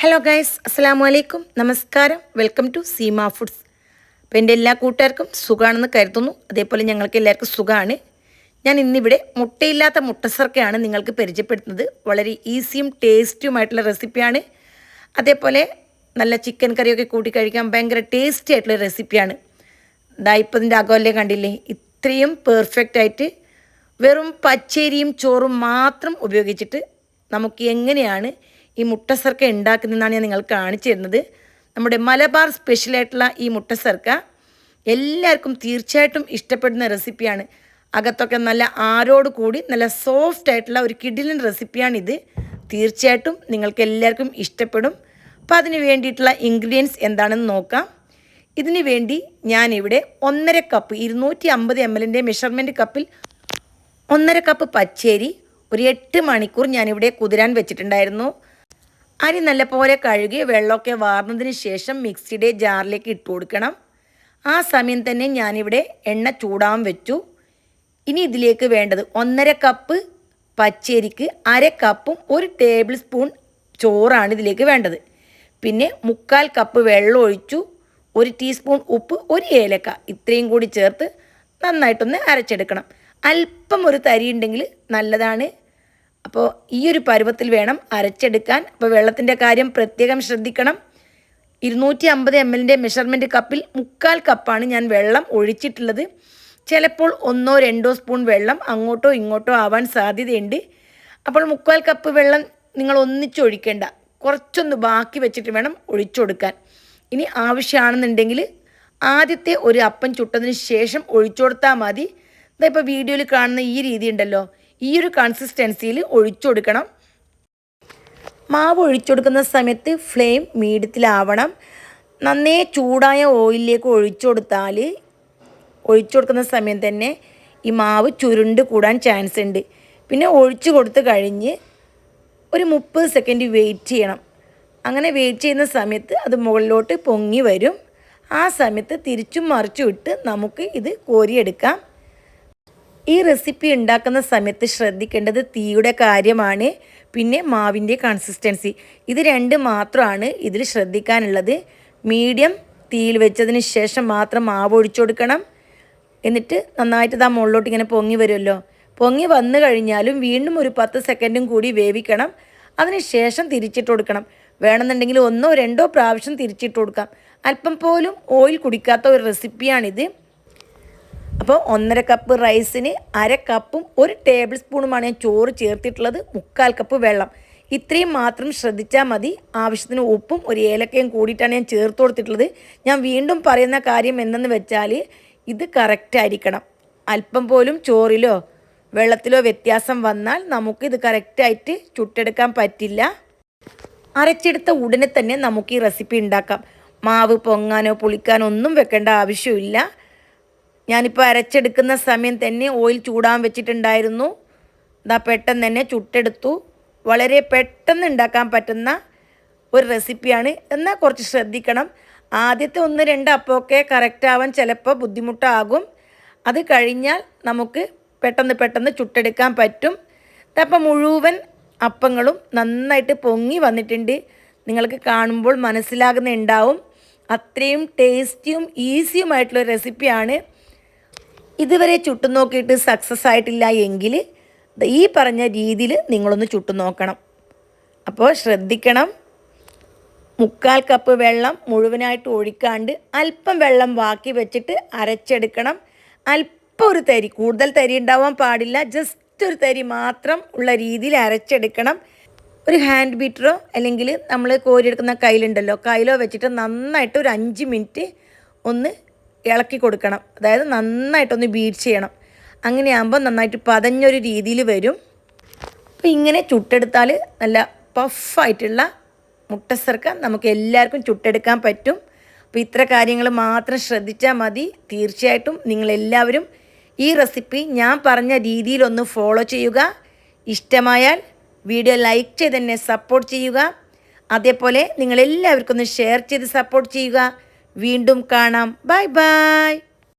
Hello guys അസ്സാം വലൈക്കും നമസ്കാരം വെൽക്കം ടു സീമ ഫുഡ്സ് അപ്പോൾ എന്റെ എല്ലാ കൂട്ടുകാർക്കും സുഖമാണെന്ന് കരുതുന്നു. അതേപോലെ ഞങ്ങൾക്ക് എല്ലാവർക്കും സുഖമാണ്. ഞാൻ ഇന്നിവിടെ മുട്ടയില്ലാത്ത മുട്ടസർക്കയാണ് നിങ്ങൾക്ക് പരിചയപ്പെടുത്തുന്നത്. വളരെ ഈസിയും ടേസ്റ്റിയുമായിട്ടുള്ള റെസിപ്പിയാണ് അതേപോലെ നല്ല ചിക്കൻ കറിയൊക്കെ കൂട്ടി കഴിക്കാൻ ഭയങ്കര ടേസ്റ്റി ആയിട്ടുള്ള റെസിപ്പിയാണ് ദായിപ്പതിന്റെ അകമല്ലേ കണ്ടില്ലേ? ഇത്രയും പെർഫെക്റ്റ് ആയിട്ട് വെറും പച്ചരിയും ചോറും മാത്രം ഉപയോഗിച്ചിട്ട് നമുക്ക് എങ്ങനെയാണ് ഈ മുട്ടസർക്ക ഉണ്ടാക്കുന്നതെന്നാണ് ഞാൻ നിങ്ങൾക്ക് കാണിച്ചു തരുന്നത്. നമ്മുടെ മലബാർ സ്പെഷ്യലായിട്ടുള്ള ഈ മുട്ടസർക്ക എല്ലാവർക്കും തീർച്ചയായിട്ടും ഇഷ്ടപ്പെടുന്ന റെസിപ്പിയാണ് അകത്തൊക്കെ നല്ല ആരോട് കൂടി നല്ല സോഫ്റ്റ് ആയിട്ടുള്ള ഒരു കിഡിലൻ റെസിപ്പിയാണിത് തീർച്ചയായിട്ടും നിങ്ങൾക്ക് എല്ലാവർക്കും ഇഷ്ടപ്പെടും. അപ്പോൾ അതിന് വേണ്ടിയിട്ടുള്ള ഇൻഗ്രീഡിയൻസ് എന്താണെന്ന് നോക്കാം. ഇതിന് വേണ്ടി ഞാനിവിടെ ഒന്നര കപ്പ് ഇരുന്നൂറ്റി അമ്പത് എം എല്ലിന്റെ മെഷർമെന്റ് കപ്പിൽ ഒന്നര കപ്പ് പച്ചേരി ഒരു എട്ട് മണിക്കൂർ ഞാനിവിടെ കുതിരാൻ വെച്ചിട്ടുണ്ടായിരുന്നു. അരി നല്ലപോലെ കഴുകി വെള്ളമൊക്കെ വാർന്നതിന് ശേഷം മിക്സിയുടെ ജാറിലേക്ക് ഇട്ട് കൊടുക്കണം. ആ സമയം തന്നെ ഞാനിവിടെ എണ്ണ ചൂടാൻ വെച്ചു. ഇനി ഇതിലേക്ക് വേണ്ടത് ഒന്നര കപ്പ് പച്ചരിക്ക് അര കപ്പും ഒരു ടേബിൾ സ്പൂൺ ചോറാണ് ഇതിലേക്ക് വേണ്ടത്. പിന്നെ മുക്കാൽ കപ്പ് വെള്ളം ഒഴിച്ചു. ഒരു ടീസ്പൂൺ ഉപ്പ് ഒരു ഏലക്ക ഇത്രയും കൂടി ചേർത്ത് നന്നായിട്ടൊന്ന് അരച്ചെടുക്കണം. അല്പം ഒരു തരി ഉണ്ടെങ്കിൽ നല്ലതാണ്. അപ്പോൾ ഈ ഒരു പരുവത്തിൽ വേണം അരച്ചെടുക്കാൻ. അപ്പോൾ വെള്ളത്തിന്റെ കാര്യം പ്രത്യേകം ശ്രദ്ധിക്കണം. ഇരുന്നൂറ്റി അമ്പത് എം എല്ലിന്റെ മെഷർമെന്റ് കപ്പിൽ മുക്കാൽ കപ്പാണ് ഞാൻ വെള്ളം ഒഴിച്ചിട്ടുള്ളത്. ചിലപ്പോൾ ഒന്നോ രണ്ടോ സ്പൂൺ വെള്ളം അങ്ങോട്ടോ ഇങ്ങോട്ടോ ആവാൻ സാധ്യതയുണ്ട്. അപ്പോൾ മുക്കാൽ കപ്പ് വെള്ളം നിങ്ങൾ ഒന്നിച്ചൊഴിക്കേണ്ട കുറച്ചൊന്ന് ബാക്കി വെച്ചിട്ട് വേണം ഒഴിച്ചു കൊടുക്കാൻ ഇനി ആവശ്യമാണെന്നുണ്ടെങ്കിൽ ആദ്യത്തെ ഒരു അപ്പം ചുട്ടതിന് ശേഷം ഒഴിച്ചു കൊടുത്താൽ മതി ഇതിപ്പോൾ വീഡിയോയിൽ കാണുന്ന ഈ രീതി ഉണ്ടല്ലോ. ഈ ഒരു കൺസിസ്റ്റൻസിയിൽ ഒഴിച്ചു കൊടുക്കണം. മാവ് ഒഴിച്ചു കൊടുക്കുന്ന സമയത്ത് ഫ്ലെയിം മീഡിയത്തിലാവണം. നന്നേ ചൂടായ ഓയിലിലേക്ക് ഒഴിച്ചു കൊടുത്താൽ ഒഴിച്ചു കൊടുക്കുന്ന സമയം തന്നെ ഈ മാവ് ചുരുണ്ട് കൂടാൻ ചാൻസ് ഉണ്ട്. പിന്നെ ഒഴിച്ചു കൊടുത്ത് കഴിഞ്ഞ് ഒരു മുപ്പത് സെക്കൻഡ് വെയിറ്റ് ചെയ്യണം. അങ്ങനെ വെയിറ്റ് ചെയ്യുന്ന സമയത്ത് അത് മുകളിലോട്ട് പൊങ്ങി വരും. ആ സമയത്ത് തിരിച്ചും മറിച്ചും ഇട്ട് നമുക്ക് ഇത് കോരിയെടുക്കാം. ഈ റെസിപ്പി ഉണ്ടാക്കുന്ന സമയത്ത് ശ്രദ്ധിക്കേണ്ടത് തീയുടെ കാര്യമാണ് പിന്നെ മാവിന്റെ കൺസിസ്റ്റൻസി ഇത് രണ്ട് മാത്രമാണ് ഇതിൽ ശ്രദ്ധിക്കാനുള്ളത്. മീഡിയം തീയിൽ വെച്ചതിന് ശേഷം മാത്രം മാവ് ഒഴിച്ചു കൊടുക്കണം. എന്നിട്ട് നന്നായിട്ട് ആ മുകളിലോട്ട് ഇങ്ങനെ പൊങ്ങി വരുമല്ലോ. പൊങ്ങി വന്നു കഴിഞ്ഞാലും വീണ്ടും ഒരു പത്ത് സെക്കൻഡും കൂടി വേവിക്കണം. അതിന് ശേഷം തിരിച്ചിട്ട് കൊടുക്കണം. വേണമെന്നുണ്ടെങ്കിൽ ഒന്നോ രണ്ടോ പ്രാവശ്യം തിരിച്ചിട്ട് കൊടുക്കാം. അല്പം പോലും ഓയിൽ കുടിക്കാത്ത ഒരു റെസിപ്പിയാണിത് അപ്പോൾ ഒന്നര കപ്പ് റൈസിന് അര കപ്പും ഒരു ടേബിൾ സ്പൂണുമാണ് ഞാൻ ചോറ് ചേർത്തിട്ടുള്ളത്. മുക്കാൽ കപ്പ് വെള്ളം. ഇത്രയും മാത്രം ശ്രദ്ധിച്ചാൽ മതി. ആവശ്യത്തിന് ഉപ്പും ഒരു ഏലക്കയും കൂടിയിട്ടാണ് ഞാൻ ചേർത്ത് കൊടുത്തിട്ടുള്ളത്. ഞാൻ വീണ്ടും പറയുന്ന കാര്യം എന്തെന്ന് വെച്ചാൽ ഇത് കറക്റ്റ് ആയിരിക്കണം. അല്പം പോലും ചോറിലോ വെള്ളത്തിലോ വ്യത്യാസം വന്നാൽ നമുക്ക് ഇത് കറക്റ്റായിട്ട് ചുട്ടെടുക്കാൻ പറ്റില്ല. അരച്ചെടുത്ത ഉടനെ തന്നെ നമുക്ക് ഈ റെസിപ്പി ഉണ്ടാക്കാം. മാവ് പൊങ്ങാനോ പുളിക്കാനോ ഒന്നും വെക്കേണ്ട ആവശ്യമില്ല. ഞാനിപ്പോൾ അരച്ചെടുക്കുന്ന സമയം തന്നെ ഓയിൽ ചൂടാൻ വെച്ചിട്ടുണ്ടായിരുന്നു. ഇതാ പെട്ടെന്ന് തന്നെ ചുട്ടെടുത്തു. വളരെ പെട്ടെന്ന് ഉണ്ടാക്കാൻ പറ്റുന്ന ഒരു റെസിപ്പിയാണ് എന്നാൽ കുറച്ച് ശ്രദ്ധിക്കണം. ആദ്യത്തെ ഒന്ന് രണ്ട് അപ്പമൊക്കെ കറക്റ്റ് ആവാൻ ചിലപ്പോൾ ബുദ്ധിമുട്ടാകും. അത് കഴിഞ്ഞാൽ നമുക്ക് പെട്ടെന്ന് പെട്ടെന്ന് ചുട്ടെടുക്കാൻ പറ്റും. അപ്പം മുഴുവൻ അപ്പങ്ങളും നന്നായിട്ട് പൊങ്ങി വന്നിട്ടുണ്ട്. നിങ്ങൾക്ക് കാണുമ്പോൾ മനസ്സിലാകുന്നുണ്ടാവും. അത്രയും ടേസ്റ്റിയും ഈസിയുമായിട്ടുള്ള റെസിപ്പിയാണ് ഇതുവരെ ചുട്ടു നോക്കിയിട്ട് സക്സസ് ആയിട്ടില്ല എങ്കിൽ ഈ പറഞ്ഞ രീതിയിൽ നിങ്ങളൊന്ന് ചുട്ടു നോക്കണം. അപ്പോൾ ശ്രദ്ധിക്കണം. മുക്കാൽ കപ്പ് വെള്ളം മുഴുവനായിട്ട് ഒഴിക്കാണ്ട് അല്പം വെള്ളം ബാക്കി വെച്ചിട്ട് അരച്ചെടുക്കണം. അല്പം ഒരു തരി കൂടുതൽ തരി ഉണ്ടാവാൻ പാടില്ല. ജസ്റ്റ് ഒരു തരി മാത്രം ഉള്ള രീതിയിൽ അരച്ചെടുക്കണം. ഒരു ഹാൻഡ് ബീറ്ററോ അല്ലെങ്കിൽ നമ്മൾ കോരിയെടുക്കുന്ന കയ്യിലുണ്ടല്ലോ കയ്യിലോ വെച്ചിട്ട് നന്നായിട്ട് ഒരു അഞ്ച് മിനിറ്റ് ഒന്ന് ഇളക്കി കൊടുക്കണം. അതായത് നന്നായിട്ടൊന്ന് ബീറ്റ് ചെയ്യണം. അങ്ങനെയാകുമ്പോൾ നന്നായിട്ട് പതഞ്ഞൊരു രീതിയിൽ വരും. അപ്പോൾ ഇങ്ങനെ ചുട്ടെടുത്താൽ നല്ല പഫായിട്ടുള്ള മുട്ടസർക്ക നമുക്ക് എല്ലാവർക്കും ചുട്ടെടുക്കാൻ പറ്റും. അപ്പോൾ ഇത്ര കാര്യങ്ങൾ മാത്രം ശ്രദ്ധിച്ചാൽ മതി. തീർച്ചയായിട്ടും നിങ്ങളെല്ലാവരും ഈ റെസിപ്പി ഞാൻ പറഞ്ഞ രീതിയിലൊന്ന് ഫോളോ ചെയ്യുക. ഇഷ്ടമായാൽ വീഡിയോ ലൈക്ക് ചെയ്ത് തന്നെ സപ്പോർട്ട് ചെയ്യുക. അതേപോലെ നിങ്ങളെല്ലാവർക്കും ഒന്ന് ഷെയർ ചെയ്ത് സപ്പോർട്ട് ചെയ്യുക. വീണ്ടും കാണാം. Bye bye.